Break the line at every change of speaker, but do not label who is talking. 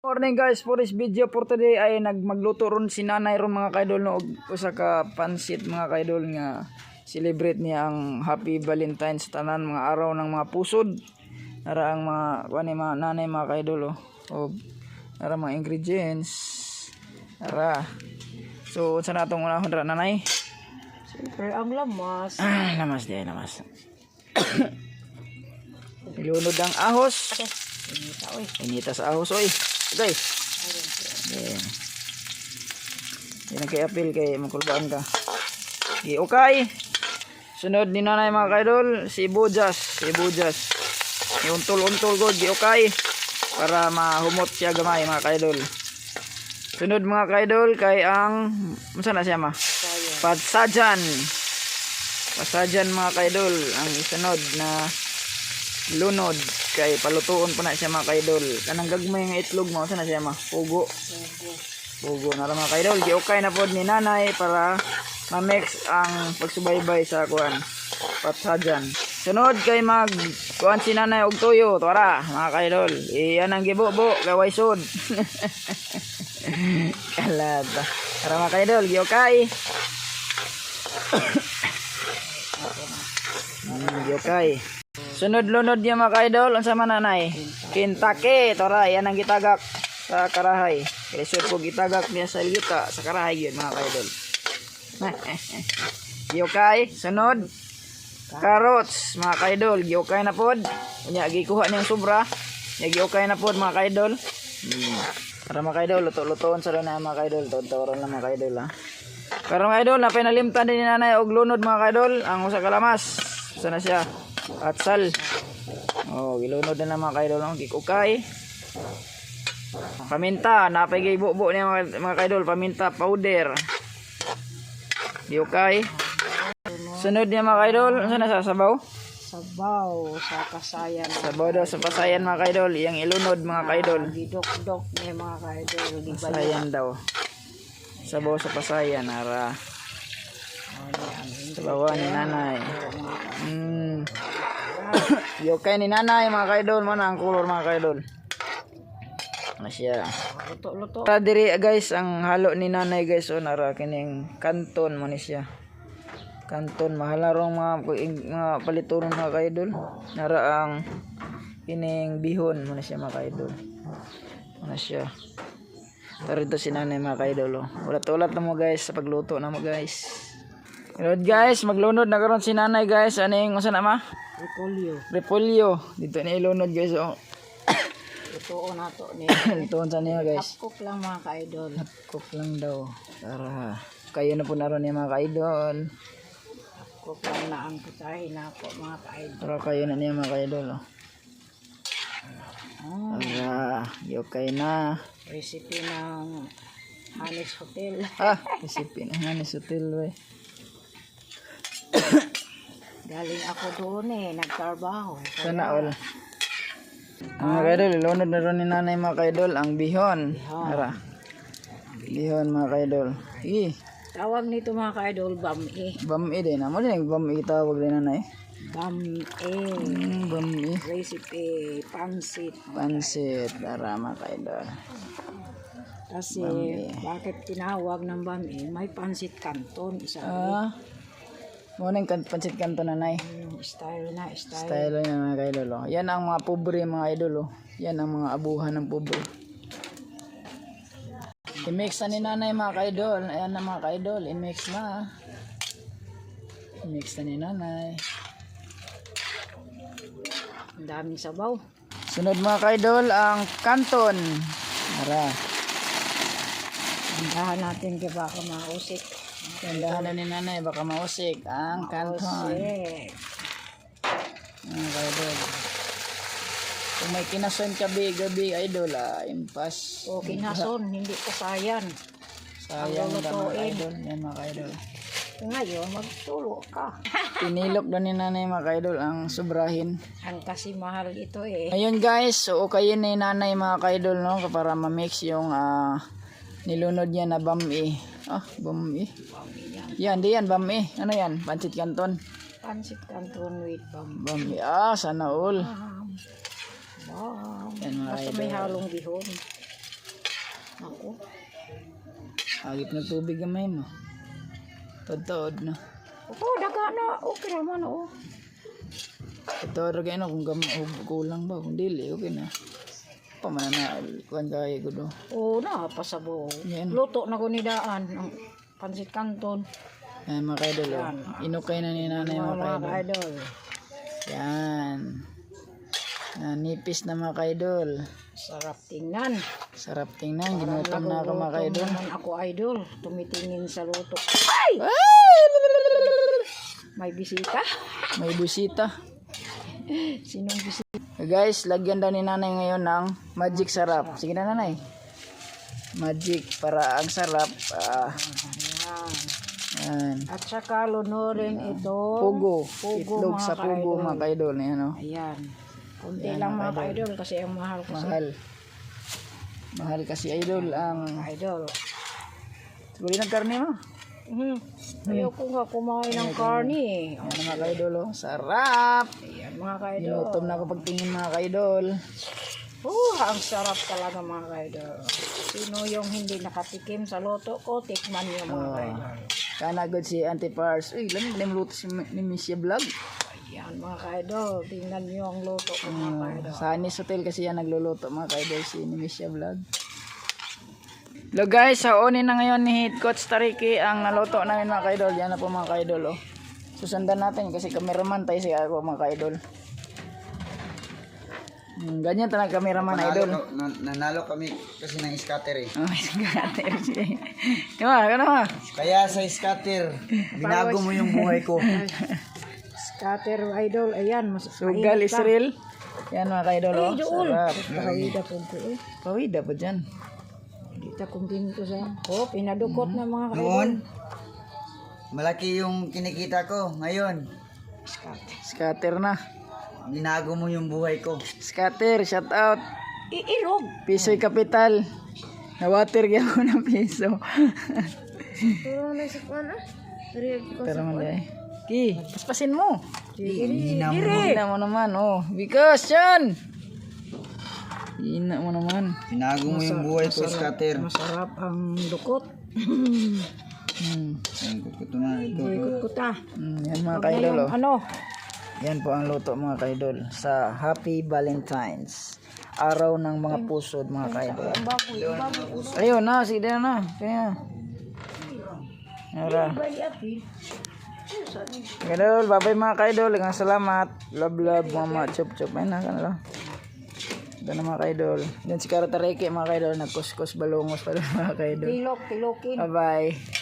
Morning guys, for this video for today ay nagmagluto ron si nanay ron mga kaidol no usa ka pansit mga kaidol nga celebrate niya ang Happy Valentine's tanan mga araw ng mga pusod. Nara ang mga kuan mga nanay mga kaidol oh. Og nara mga ingredients. Nara. So unsa na atong unahon ra nanay?
Siyempre, ang lamas.
Ah, lamas di lamas. Ilunod ang ahos.
Inita, oy.
Inita sa ahos oy. Okay. Ayan. Yan kay apil kay makulbaan ka. Okay, okay. Sunod ni nanay mga kaidol, si Bujas, si Bujas. Iuntol-untol god, di okay. Para mahumot siya gamay mga kaidol. Sunod mga kaidol kay ang unsa na siya ma?
Sayang.
Patsajan. Patsajan mga kaidol ang isunod na lunod kay palutuon pa na siya mga kaidol. Kanang gagmay nga itlog mo sa na siya ma? Pugo. Pugo na mga kaidol. Di okay na pod ni nanay para ma-mix ang pagsubaybay sa kuan. Patsajan. Sunod kay mag kuan si nanay og tuyo. Tara mga kaidol. Iyan ang gibubo kay waysod. Kalata. Tara mga kaidol, gi okay. Okay. Sunod-lunod niya mga kaidol, unsa man nanay? Kentucky, tara, yan ang gitagak sa karahay. Kaya sure po gitagak niya sa yuta sa karahay yun mga kaidol. Giyokay, sunod. Carrots, mga kaidol, giyokay na pod. Unya gikuha niyang sobra. Nya na pod mga kaidol. Para mga kaidol, luto-lutoon sa na mga kaidol. Tawag-tawaran lang mga kaidol ha. Pero mga kaidol, napinalimtan din ni nanay og lunod mga kaidol. Ang usa ka lamas. Sana siya. At sal. Oh, gilunod na lang mga kaidol. Ang kikukay. Paminta, napay bubo niya mga, mga kaidol. Paminta powder. Di okay. Sunod niya mga kaidol. Ano na sasabaw?
Sabaw sa kasayan.
Sabaw daw sa pasayan mga kaidol. Iyang ilunod mga kaidol.
Gidok-dok niya mga kaidol.
Pasayan daw. Sabaw sa pasayan. Ara. Sabawan ni nanay. Mm. Yokay ni nanay mga kaidol. Mana ang kulor mga kaidol. Ano siya? Para diri guys ang halo ni nanay guys o nara kining kanton mo ni siya. Kanton mahala rong mga mga palituron mga kaidol. Nara ang kining bihon mo ni siya mga kaidol. Ano siya? Tarito si nanay mga kaidol. Oh. Ulat-ulat na mo guys sa pagluto na mo guys. Lunod guys, maglunod na karon si nanay guys. Ano yung usa na ma?
Repolyo.
Repolyo. Dito ni ilunod guys. Oh.
Lutoon na to ni.
Lutoon sa niya guys.
Cook lang mga kaidol.
Cook lang daw. Para kayo na po naroon niya mga ka-idol.
Cook lang na ang putahin na ako mga kaidol.
Para kayo na niya mga ka-idol. Oh.
Ah,
Para okay na.
recipe ng Hanis Hotel.
Ah, isipin nga ni Sutil. We.
Galing ako doon eh. Nagtrabaho.
Sana all. Mga ka-idol, ilunod na ron ni nanay mga ka-idol ang bihon. Para. Bihon mga ka-idol. Ih,
Tawag nito mga ka-idol, bami.
bami din. Amo din, bami tawag din nanay.
Bami.
Mm, bami.
Recipe, pansit.
Pansit. Para mga ka-idol.
Kasi bakit tinawag ng bami? May pansit kanton. Isa
Ah, muna yung pansit kanto nanay.
yung style na style.
Style niya mga ka-idol. Oh. Yan ang mga pobre mga idol. Oh. Yan ang mga abuhan ng pobre. I-mix na ni nanay mga ka-idol. Ayan na mga ka-idol. I-mix na. I-mix na ni nanay.
Ang daming sabaw.
Sunod mga ka-idol ang kanton. Tara.
Handahan natin kaya baka mausik.
Gandahan na ni nanay. Baka mausik ang kanton.
Usik.
Mga ka-idol. Kung may kinason ka gabi idol ah, impas.
O kinason, hindi kasayan.
Sayang
Ang
na mga idol. Yan mga ka-idol.
Ngayon, magtulo ka.
Pinilok doon ni nanay mga kaidol ang sobrahin.
Ang kasi mahal ito eh.
Ayun guys, so kayo ni nanay mga kaidol no para ma-mix yung ah, nilunod niya na bami. Ah, bami. Yan, di yan bami. Ano yan? Pancit canton.
Pansit kanton with bam.
Bami. Ah, sana all.
Bam.
Yan mga
Basta may halong bihon. Ako.
Agip ng tubig gamay mo. Tod-tod na.
Oo, daga na. Okay naman, oo.
Ito kayo na kung kulang ba. Kung dili, okay na. Pamana na, kuhan kaya ko do.
Oo, napasabo.
Yan.
Luto na ko ni Daan. Ang pansit kanton.
Yan mga kaidol. Oh. Inukay na ni nanay mga
Mga
kaidol.
idol.
Yan. Yan, nipis na mga kaidol.
Sarap tingnan.
Sarap tingnan. Ginutom na ako mga kaidol.
naman ako idol. Tumitingin sa luto.
Ay!
May bisita.
May busita.
Sinong bisita?
Guys, lagyan daw ni nanay ngayon ng magic sarap. Sige na nanay. Magic para ang sarap. Ah,
Ayan.
yan.
At saka lunurin ito.
Pugo.
Pugo,
Itlog sa pugo mga kaidol. Yan o.
Ayan. Kunti lang mga ka-idol kasi ang mahal kasi.
Mahal. Mahal kasi idol ang...
Idol.
Siguro ng karne mo.
Hmm. Ayoko nga kumain ng karne.
Yan mga kaidol o. Sarap!
Ayan mga ka-idol.
Ginutom na ako pagtingin mga kaidol.
Oh, ang sarap talaga mga ka-idol. Sino yung hindi nakatikim sa loto ko, tikman niyo mga
Oh.
ka-idol.
Kana good si Auntie Pars. Uy, lang na luto si ni Missia Vlog.
Ayan mga ka-idol, tingnan niyo ang loto ko mga ka-idol.
Sa Anis Hotel kasi yan nagluluto mga kaidol si ni Missia Vlog. Hello guys, sa unin na ngayon ni Head Coach Tariki ang naluto namin mga kaidol. Yan na po mga kaidol oh. Susundan natin kasi cameraman tayo si ako mga kaidol. Hmm, ganyan talaga cameraman idol.
Nanalo, na- nanalo kami kasi ng scatter eh.
Oh, scatter siya. Kama, kama.
Kaya sa scatter, binago mo yung buhay ko.
Scatter idol, ayan. Mas,
Sugal Israel. Yan mga kaidol oh. Sarap.
Pakawida po eh.
Pawida pa dyan.
Dito kung din ko sa... Oh, pinadukot na mga ka-idol.
Noon, malaki yung kinikita ko. Ngayon,
Scatter na.
binago mo yung buhay ko.
Scatter, shout out.
Iilog.
Piso'y kapital. Na-water kaya ako ng piso.
Pero na sa kwan ah.
Pero man day. Ki, paspasin mo.
Hina mo.
Hina mo naman, oh. Because yan. Hina mo naman.
Binago mo yung buhay ko, scatter.
Masarap ang dukot.
Hmm.
Ayun, kukuto na ito.
Ikot ko ta.
Hmm, yan mga kaidol, oh.
Ano?
Yan po ang luto mga kaidol sa Happy Valentine's. Araw ng mga pusod mga kaidol. Ayun na, sige na na. Kaya. Yara. Kaidol, babay mga kaidol. Ang salamat. Love, love, mama. Chup, chup. Ayun na, kanila. Ito na mga kaidol. Yan si Karatareke mga kaidol. Nagkuskus balungos pa doon mga kaidol.
Tilok, tilokin.
Bye-bye.